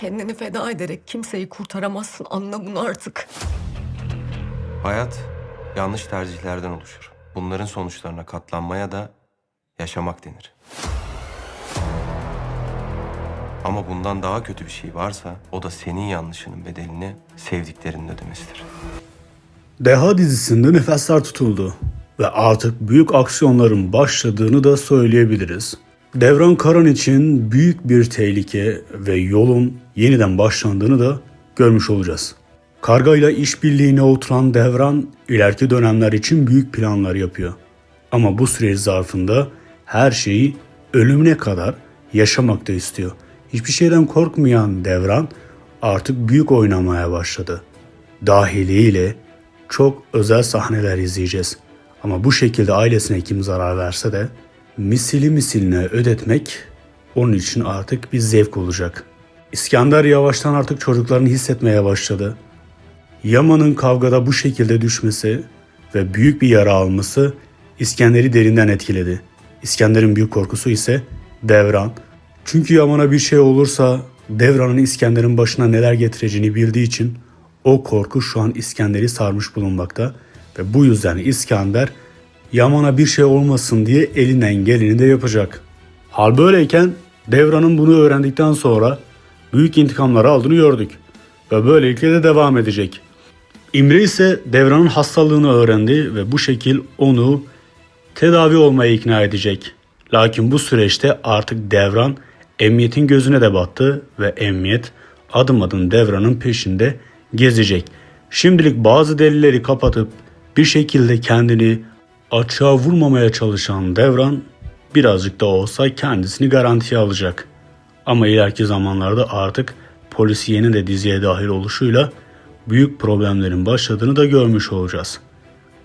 Kendini feda ederek kimseyi kurtaramazsın. Anla bunu artık. Hayat yanlış tercihlerden oluşur. Bunların sonuçlarına katlanmaya da yaşamak denir. Ama bundan daha kötü bir şey varsa o da senin yanlışının bedelini sevdiklerinin ödemesidir. Deha dizisinde nefesler tutuldu ve artık büyük aksiyonların başladığını da söyleyebiliriz. Devran Karan için büyük bir tehlike ve yolun yeniden başlandığını da görmüş olacağız. Karga ile işbirliğine oturan Devran ileriki dönemler için büyük planlar yapıyor. Ama bu süreç zarfında her şeyi ölümüne kadar yaşamak da istiyor. Hiçbir şeyden korkmayan Devran artık büyük oynamaya başladı. Dahiliyle çok özel sahneler izleyeceğiz. Ama bu şekilde ailesine kim zarar verse de misili misiline ödetmek onun için artık bir zevk olacak. İskender yavaştan artık çocuklarını hissetmeye başladı. Yaman'ın kavgada bu şekilde düşmesi ve büyük bir yara alması İskender'i derinden etkiledi. İskender'in büyük korkusu ise Devran. Çünkü Yaman'a bir şey olursa Devran'ın İskender'in başına neler getireceğini bildiği için o korku şu an İskender'i sarmış bulunmakta ve bu yüzden İskender Yaman'a bir şey olmasın diye elinden geleni de yapacak. Hal böyleyken Devran'ın bunu öğrendikten sonra büyük intikamları aldığını gördük ve böylelikle de devam edecek. İmre ise Devran'ın hastalığını öğrendi ve bu şekil onu tedavi olmaya ikna edecek. Lakin bu süreçte artık Devran emniyetin gözüne de battı ve emniyet adım adım Devran'ın peşinde gezecek. Şimdilik bazı delilleri kapatıp bir şekilde kendini açığa vurmamaya çalışan Devran birazcık da olsa kendisini garantiye alacak. Ama ileriki zamanlarda artık polisiyenin de diziye dahil oluşuyla büyük problemlerin başladığını da görmüş olacağız.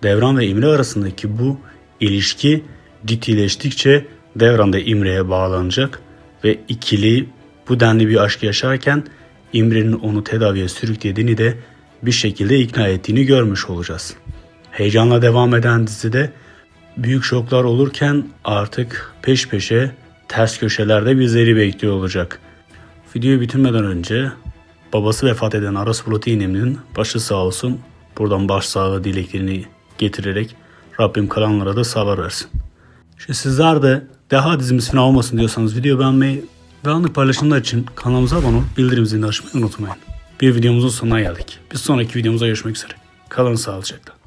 Devran ve İmre arasındaki bu ilişki ciddileştikçe Devran da İmre'ye bağlanacak ve ikili bu denli bir aşk yaşarken İmre'nin onu tedaviye sürüklediğini de bir şekilde ikna ettiğini görmüş olacağız. Heyecanla devam eden dizide büyük şoklar olurken artık peş peşe ters köşelerde bizleri bekliyor olacak. Videoyu bitirmeden önce babası vefat eden Aras Bulut başı sağ olsun. Buradan başsağlığı dileklerini getirerek Rabbim kalanlara da sabır versin. İşte sizler de Deha dizimiz final olmasın diyorsanız video beğenmeyi ve anlık paylaşımlar için kanalımıza abone olup bildirim zilini açmayı unutmayın. Bir videomuzun sonuna geldik. Bir sonraki videomuzda görüşmek üzere. Kalın sağlıcakla.